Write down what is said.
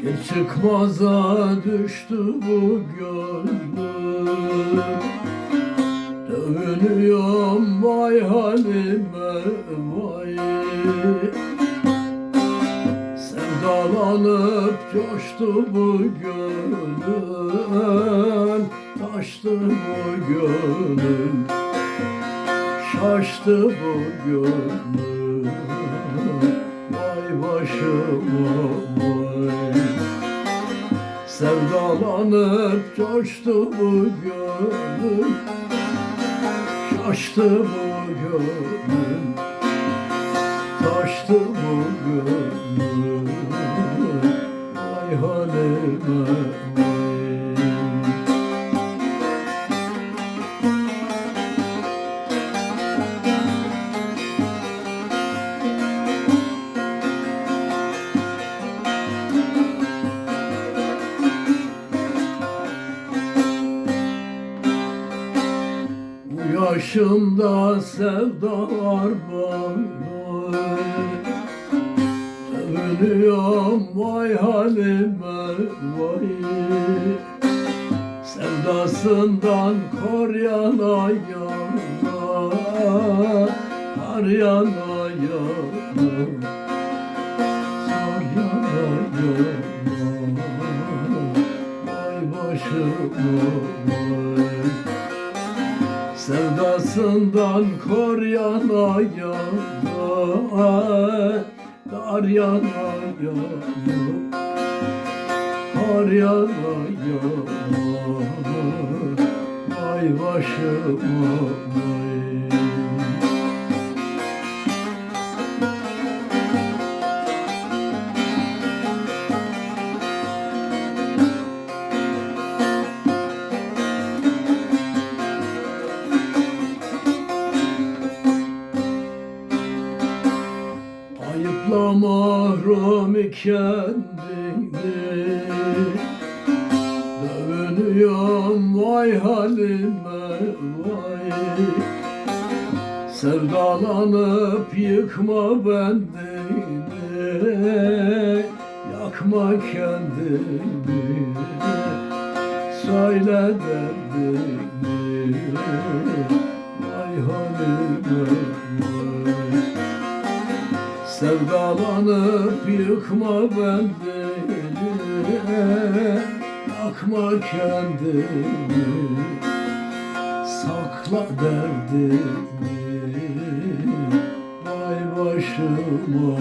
Çıkmaza düştü bu gönlüm. Dövünüyorum vay halime vay. Sevdalanıp coştu bu gönül Taştı bu gönül Şaştı bu gönül Vay başıma Sevdalanıp coştu bu gönül. Şaştı bu gönül. Taştı bu gönül. Vay halime vay Bu yaşımda sevdalar bana Övünüyorum vay halime vay. Sevdasından kor yana yana Kar yana yana Sar yana yana Vay başıma vay Sevdasından kor yana yana Dar yana yana Kar yana yana Vay başıma vay Ayıpla mahrum kendini Dövünüyorum vay halime vay. Sevdalanıp yıkma bendini Yakma kendini Söyle derdini Vay halime vay Sevdalanıp yıkma bendini Yakma kendini Sakla derdini. Vay başıma